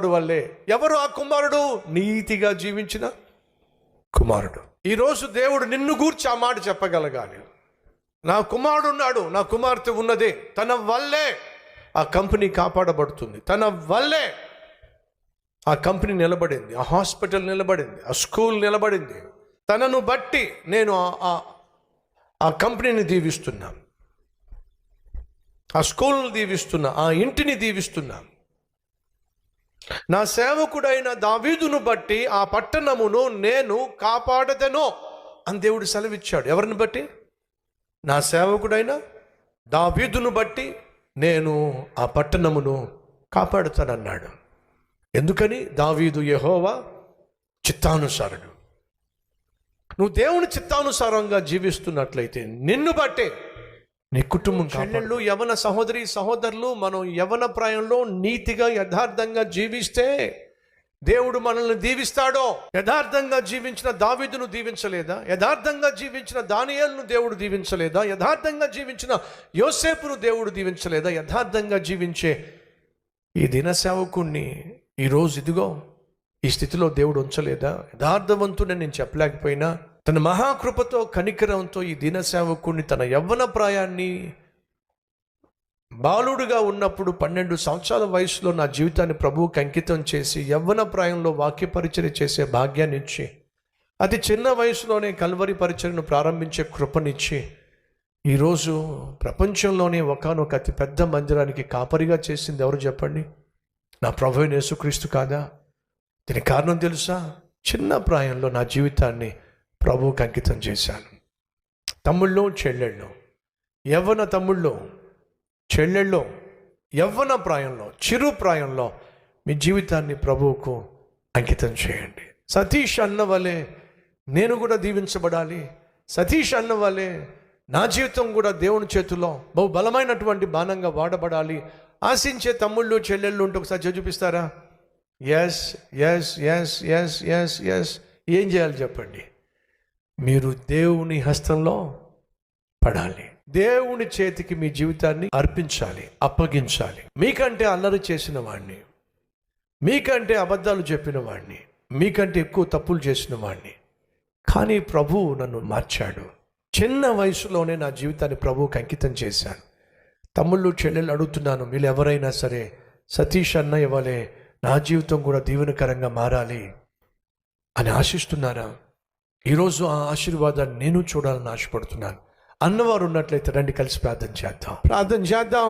కుమారుడు వల్లే. ఎవరు ఆ కుమారుడు? నీతిగా జీవించిన కుమారుడు. ఈరోజు దేవుడు నిన్ను గూర్చి ఆ మాట చెప్పగలగాలి. నా కుమారుడు ఉన్నాడు నా కుమార్తె ఉన్నదే. తన వల్లే ఆ కంపెనీ కాపాడబడుతుంది. తన వల్లే ఆ కంపెనీ నిలబడింది. ఆ హాస్పిటల్ నిలబడింది. ఆ స్కూల్ నిలబడింది. తనను బట్టి నేను ఆ- ఆ- కంపెనీని దీవిస్తున్నా. ఆ స్కూల్ని దీవిస్తున్నా. ఆ ఇంటిని దీవిస్తున్నాను నా సేవకుడైన దావీదును బట్టి ఆ పట్టణమును నేను కాపాడదను అని దేవుడు సెలవిచ్చాడు. ఎవరిని బట్టి? నా సేవకుడైన దావీదును బట్టి నేను ఆ పట్టణమును కాపాడుతానన్నాడు. ఎందుకని? దావీదు యహోవా చిత్తానుసారుడు. నువ్వు దేవుని చిత్తానుసారంగా జీవిస్తున్నట్లయితే నిన్ను బట్టే నీ కుటుంబం చెల్లెళ్ళు యవన సహోదరి సహోదరులు మనం యవన ప్రాయంలో నీతిగా యథార్థంగా జీవిస్తే దేవుడు మనల్ని దీవిస్తాడో? యథార్థంగా జీవించిన దావిదును దీవించలేదా? యథార్థంగా జీవించిన దానియాలను దేవుడు దీవించలేదా? యథార్థంగా జీవించిన యోసేపును దేవుడు దీవించలేదా? యథార్థంగా జీవించే ఈ దిన సేవకుణ్ణి ఈరోజు ఇదిగో ఈ స్థితిలో దేవుడు ఉంచలేదా? యథార్థవంతుడని నేను చెప్పలేకపోయినా తన మహాకృపతో కనికరంతో ఈ దిన తన యవ్వన ప్రాయాన్ని బాలుడుగా ఉన్నప్పుడు పన్నెండు సంవత్సరాల వయసులో నా జీవితాన్ని ప్రభువుకి అంకితం చేసి యవ్వన ప్రాయంలో వాక్య చేసే భాగ్యాన్ని ఇచ్చి అతి చిన్న వయసులోనే కల్వరి పరిచయను ప్రారంభించే కృపనిచ్చి ఈరోజు ప్రపంచంలోనే ఒకనొక అతి పెద్ద మందిరానికి కాపరిగా చేసింది ఎవరు చెప్పండి? నా ప్రభు యేసుక్రీస్తు కాదా? దీని కారణం తెలుసా? చిన్న ప్రాయంలో నా జీవితాన్ని ప్రభువుకి అంకితం చేశాను. తమ్ముళ్ళు చెల్లెళ్ళు యవ్వన తమ్ముళ్ళు చెల్లెళ్ళు యవ్వన ప్రాయంలో చిరు ప్రాయంలో మీ జీవితాన్ని ప్రభువుకు అంకితం చేయండి. సతీష్ అన్న వలె నేను కూడా దీవించబడాలి. సతీష్ అన్న వలె నా జీవితం కూడా దేవుని చేతిలో బహు బలమైనటువంటి బాణంగా వాడబడాలి. ఆశించే తమ్ముళ్ళు చెల్లెళ్ళు ఉంటే ఒకసారి చూపిస్తారా? Yes yes yes yes yes yes ఏం చేయాలి చెప్పండి? మీరు దేవుని హస్తంలో పడాలి. దేవుని చేతికి మీ జీవితాన్ని అర్పించాలి అప్పగించాలి. మీకంటే అల్లరి చేసిన వాడిని మీకంటే అబద్ధాలు చెప్పిన వాడిని మీకంటే ఎక్కువ తప్పులు చేసిన వాడిని కానీ ప్రభువు నన్ను మార్చాడు. చిన్న వయసులోనే నా జీవితాన్ని ప్రభువుకి అంకితం చేశాను తమ్ముళ్ళు చెల్లెళ్ళు అడుగుతున్నాను మీరు ఎవరైనా సరే సతీష్ అన్న ఇవ్వలే నా జీవితం కూడా దీవెనకరంగా మారాలి అని ఆశిస్తున్నారా? ఈరోజు ఆ ఆశీర్వాదాన్ని నేను చూడాలని ఆశపడుతున్నాను. అన్నవారు ఉన్నట్లయితే రండి కలిసి ప్రార్థన చేద్దాం. ప్రార్థన చేద్దాం.